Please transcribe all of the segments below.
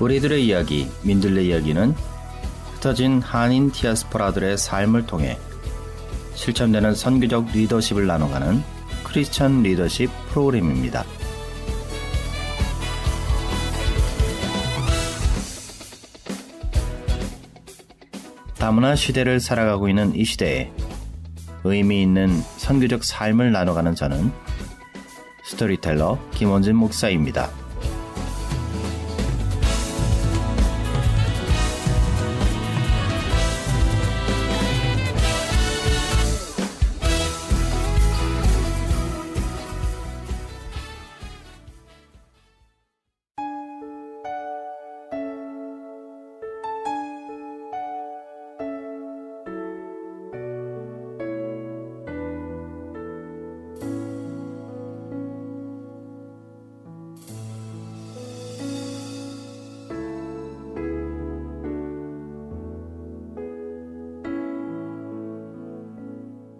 우리들의 이야기, 민들레 이야기는 흩어진 한인 디아스포라들의 삶을 통해 실천되는 선교적 리더십을 나눠가는 크리스천 리더십 프로그램입니다. 다문화 시대를 살아가고 있는 이 시대에 의미 있는 선교적 삶을 나눠가는 저는 스토리텔러 김원진 목사입니다.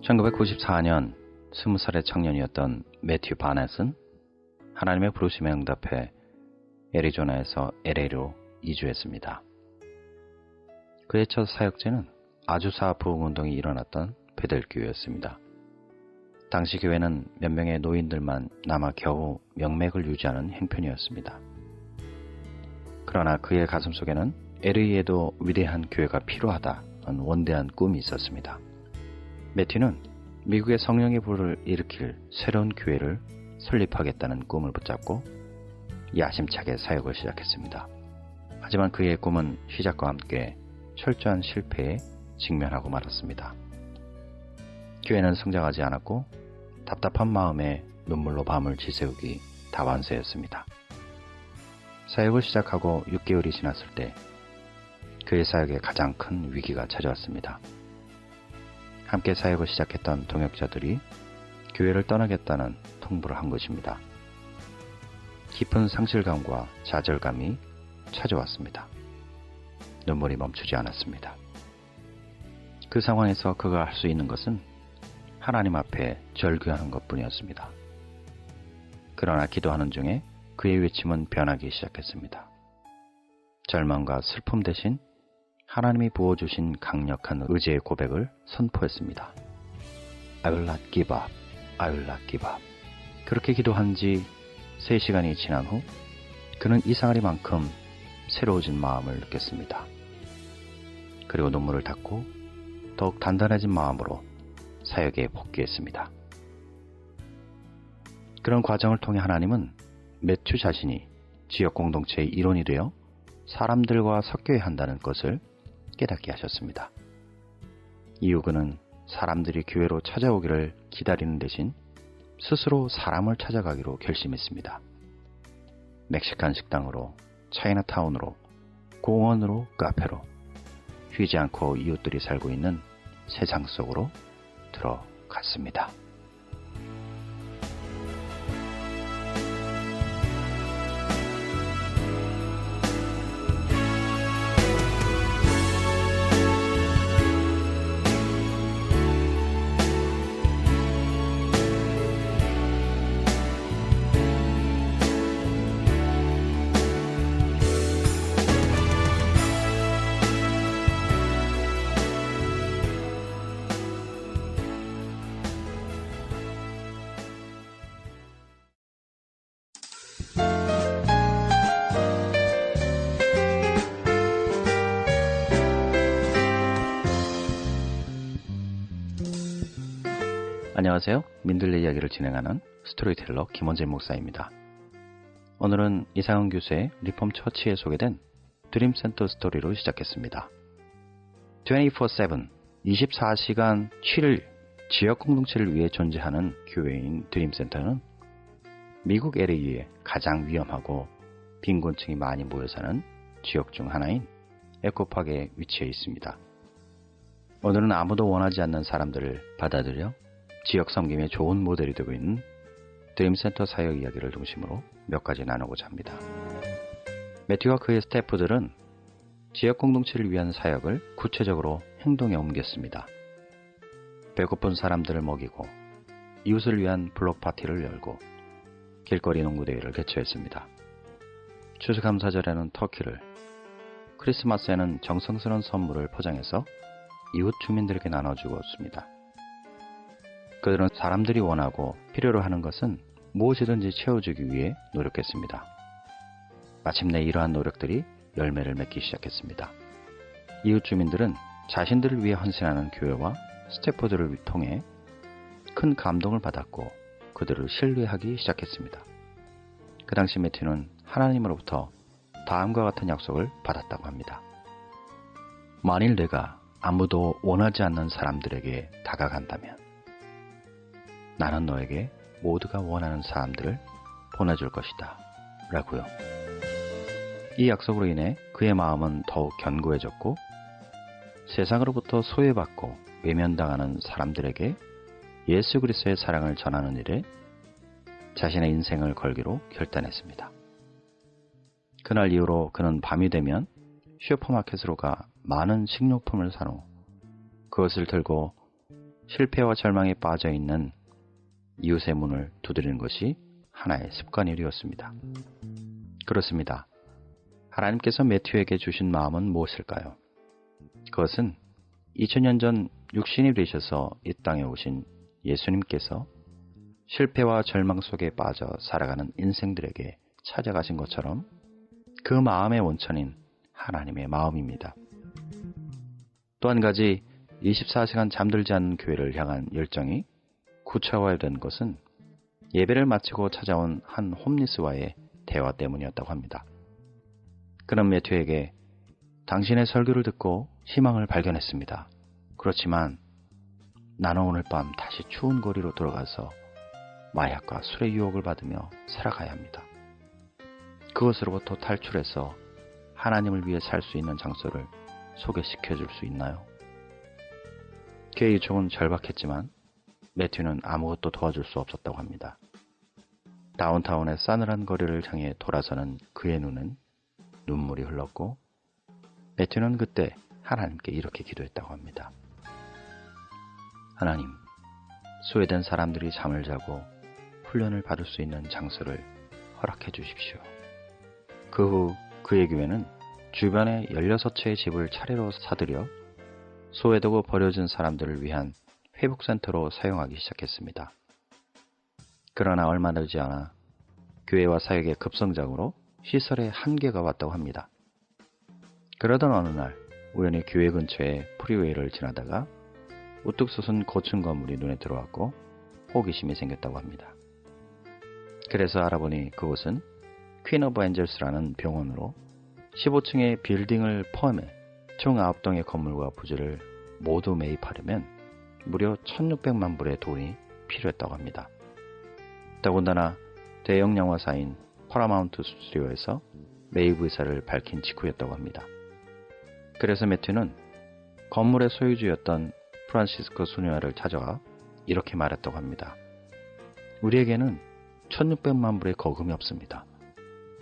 (1994년) 스무 살의 청년이었던 매튜 바넷은 하나님의 부르심에 응답해 애리조나에서 LA로 이주했습니다. 그의 첫 사역지는 아주사 부흥운동이 일어났던 베델교회였습니다. 당시 교회는 몇 명의 노인들만 남아 겨우 명맥을 유지하는 행편이었습니다. 그러나 그의 가슴 속에는 LA에도 위대한 교회가 필요하다는 원대한 꿈이 있었습니다. 매튜는 미국의 성령의 불을 일으킬 새로운 교회를 설립하겠다는 꿈을 붙잡고 야심차게 사역을 시작했습니다. 하지만 그의 꿈은 시작과 함께 철저한 실패에 직면하고 말았습니다. 교회는 성장하지 않았고 답답한 마음에 눈물로 밤을 지새우기 다완세였습니다. 사역을 시작하고 6개월이 지났을 때 그의 사역에 가장 큰 위기가 찾아왔습니다. 함께 사역을 시작했던 동역자들이 교회를 떠나겠다는 통보를 한 것입니다. 깊은 상실감과 좌절감이 찾아왔습니다. 눈물이 멈추지 않았습니다. 그 상황에서 그가 할 수 있는 것은 하나님 앞에 절규하는 것 뿐이었습니다. 그러나 기도하는 중에 그의 외침은 변하기 시작했습니다. 절망과 슬픔 대신 하나님이 부어주신 강력한 의지의 고백을 선포했습니다. I will not give up. I will not give up. 그렇게 기도한 지 3시간이 지난 후 그는 이상하리만큼 새로워진 마음을 느꼈습니다. 그리고 눈물을 닦고 더욱 단단해진 마음으로 사역에 복귀했습니다. 그런 과정을 통해 하나님은 매튜 자신이 지역 공동체의 일원이 되어 사람들과 섞여야 한다는 것을 깨닫게 하셨습니다. 이후 그는 사람들이 교회로 찾아오기를 기다리는 대신 스스로 사람을 찾아가기로 결심했습니다. 멕시칸 식당으로, 차이나타운으로, 공원으로, 카페로, 쉬지 않고 이웃들이 살고 있는 세상 속으로 들어갔습니다. 안녕하세요. 민들레 이야기를 진행하는 스토리텔러 김원재 목사입니다. 오늘은 이상훈 교수의 리폼 처치에 소개된 드림센터 스토리로 시작했습니다. 24-7, 24시간 7일 지역 공동체를 위해 존재하는 교회인 드림센터는 미국 LA의 가장 위험하고 빈곤층이 많이 모여 사는 지역 중 하나인 에코팍에 위치해 있습니다. 오늘은 아무도 원하지 않는 사람들을 받아들여 지역 섬김의 좋은 모델이 되고 있는 드림센터 사역 이야기를 중심으로 몇 가지 나누고자 합니다. 매튜와 그의 스태프들은 지역 공동체를 위한 사역을 구체적으로 행동에 옮겼습니다. 배고픈 사람들을 먹이고 이웃을 위한 블록 파티를 열고 길거리 농구대회를 개최했습니다. 추수감사절에는 터키를 크리스마스에는 정성스러운 선물을 포장해서 이웃 주민들에게 나눠주었습니다. 그들은 사람들이 원하고 필요로 하는 것은 무엇이든지 채워주기 위해 노력했습니다. 마침내 이러한 노력들이 열매를 맺기 시작했습니다. 이웃 주민들은 자신들을 위해 헌신하는 교회와 스태프들을 통해 큰 감동을 받았고 그들을 신뢰하기 시작했습니다. 그 당시 매튜는 하나님으로부터 다음과 같은 약속을 받았다고 합니다. 만일 내가 아무도 원하지 않는 사람들에게 다가간다면 나는 너에게 모두가 원하는 사람들을 보내줄 것이다. 라고요. 이 약속으로 인해 그의 마음은 더욱 견고해졌고 세상으로부터 소외받고 외면당하는 사람들에게 예수 그리스도의 사랑을 전하는 일에 자신의 인생을 걸기로 결단했습니다. 그날 이후로 그는 밤이 되면 슈퍼마켓으로 가 많은 식료품을 산 후 그것을 들고 실패와 절망에 빠져 있는 이웃의 문을 두드리는 것이 하나의 습관이 되었습니다. 그렇습니다. 하나님께서 매튜에게 주신 마음은 무엇일까요? 그것은 2000년 전 육신이 되셔서 이 땅에 오신 예수님께서 실패와 절망 속에 빠져 살아가는 인생들에게 찾아가신 것처럼 그 마음의 원천인 하나님의 마음입니다. 또 한 가지 24시간 잠들지 않는 교회를 향한 열정이 구체화된 것은 예배를 마치고 찾아온 한 홈리스와의 대화 때문이었다고 합니다. 그는 매튜에게 당신의 설교를 듣고 희망을 발견했습니다. 그렇지만 나는 오늘 밤 다시 추운 거리로 돌아가서 마약과 술의 유혹을 받으며 살아가야 합니다. 그것으로부터 탈출해서 하나님을 위해 살 수 있는 장소를 소개시켜 줄 수 있나요? 그의 요청은 절박했지만 매튜는 아무것도 도와줄 수 없었다고 합니다. 다운타운의 싸늘한 거리를 향해 돌아서는 그의 눈은 눈물이 흘렀고 매튜는 그때 하나님께 이렇게 기도했다고 합니다. 하나님, 소외된 사람들이 잠을 자고 훈련을 받을 수 있는 장소를 허락해 주십시오. 그 후 그의 교회는 주변에 16채의 집을 차례로 사들여 소외되고 버려진 사람들을 위한 회복센터로 사용하기 시작했습니다. 그러나 얼마 되지 않아 교회와 사역의 급성장으로 시설에 한계가 왔다고 합니다. 그러던 어느 날 우연히 교회 근처에 프리웨이를 지나다가 우뚝 솟은 고층 건물이 눈에 들어왔고 호기심이 생겼다고 합니다. 그래서 알아보니 그곳은 퀸 오브 엔젤스라는 병원으로 15층의 빌딩을 포함해 총 9동의 건물과 부지를 모두 매입하려면 무려 1600만 불의 돈이 필요했다고 합니다. 더군다나 대형 영화사인 파라마운트 스튜디오에서 매입 의사를 밝힌 직후였다고 합니다. 그래서 매튜는 건물의 소유주였던 프란시스코 수녀를 찾아가 이렇게 말했다고 합니다. 우리에게는 1600만 불의 거금이 없습니다.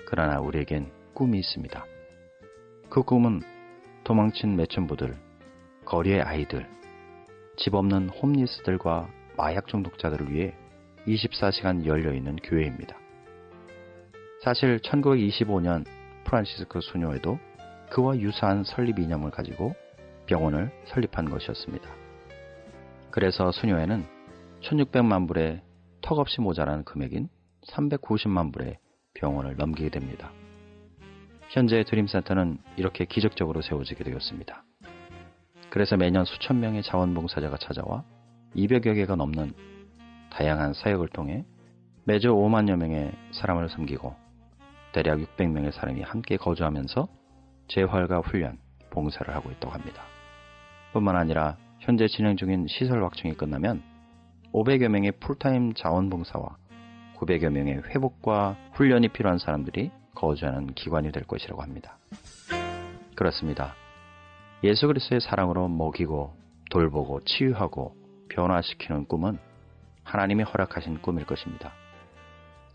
그러나 우리에겐 꿈이 있습니다. 그 꿈은 도망친 매춘부들, 거리의 아이들, 집 없는 홈리스들과 마약 중독자들을 위해 24시간 열려있는 교회입니다. 사실 1925년 프란시스코 수녀에도 그와 유사한 설립 이념을 가지고 병원을 설립한 것이었습니다. 그래서 수녀에는 1600만 불의 턱없이 모자란 금액인 390만 불의 병원을 넘기게 됩니다. 현재 드림센터는 이렇게 기적적으로 세워지게 되었습니다. 그래서 매년 수천 명의 자원봉사자가 찾아와 200여 개가 넘는 다양한 사역을 통해 매주 5만여 명의 사람을 섬기고 대략 600명의 사람이 함께 거주하면서 재활과 훈련, 봉사를 하고 있다고 합니다. 뿐만 아니라 현재 진행 중인 시설 확충이 끝나면 500여 명의 풀타임 자원봉사와 900여 명의 회복과 훈련이 필요한 사람들이 거주하는 기관이 될 것이라고 합니다. 그렇습니다. 예수 그리스도의 사랑으로 먹이고 돌보고 치유하고 변화시키는 꿈은 하나님이 허락하신 꿈일 것입니다.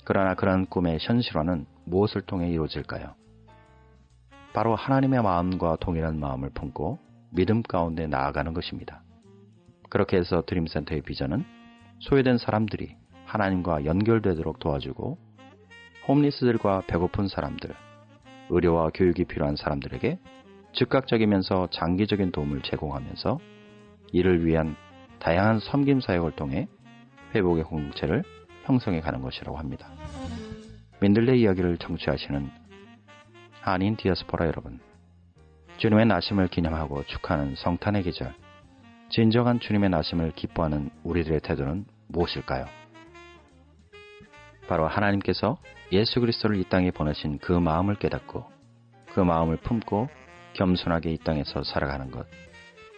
그러나 그런 꿈의 현실화는 무엇을 통해 이루어질까요? 바로 하나님의 마음과 동일한 마음을 품고 믿음 가운데 나아가는 것입니다. 그렇게 해서 드림센터의 비전은 소외된 사람들이 하나님과 연결되도록 도와주고 홈리스들과 배고픈 사람들, 의료와 교육이 필요한 사람들에게 즉각적이면서 장기적인 도움을 제공하면서 이를 위한 다양한 섬김 사역을 통해 회복의 공동체를 형성해 가는 것이라고 합니다. 민들레 이야기를 청취하시는 한인 디아스포라 여러분, 주님의 나심을 기념하고 축하하는 성탄의 계절, 진정한 주님의 나심을 기뻐하는 우리들의 태도는 무엇일까요? 바로 하나님께서 예수 그리스도를 이 땅에 보내신 그 마음을 깨닫고 그 마음을 품고 겸손하게 이 땅에서 살아가는 것.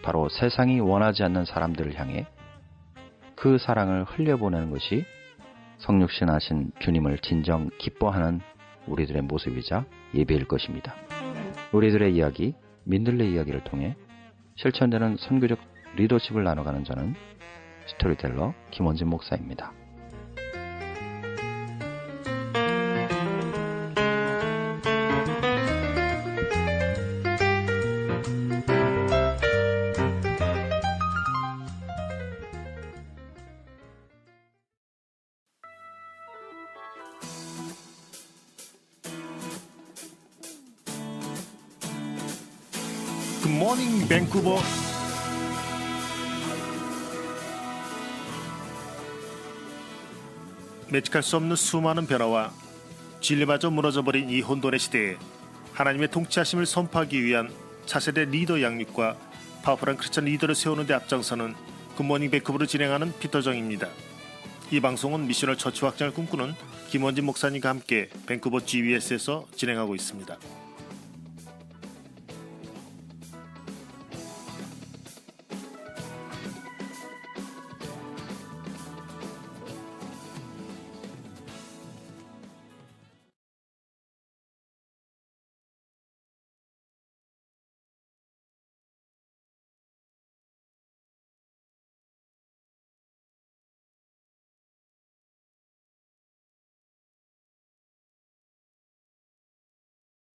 바로 세상이 원하지 않는 사람들을 향해 그 사랑을 흘려보내는 것이 성육신 하신 주님을 진정 기뻐하는 우리들의 모습이자 예배일 것입니다. 우리들의 이야기, 민들레 이야기를 통해 실천되는 선교적 리더십을 나눠가는 저는 스토리텔러 김원진 목사입니다. 모닝 밴쿠버 매직할 수 없는 수많은 변화와 진리마저 무너져버린 이 혼돈의 시대에 하나님의 통치하심을 선포하기 위한 차세대 리더 양육과 파워풀한 크리스천 리더를 세우는 데 앞장서는 굿모닝 밴쿠버를 진행하는 피터정입니다. 이 방송은 미셔널 처치 확장을 꿈꾸는 김원진 목사님과 함께 밴쿠버 GBS에서 진행하고 있습니다.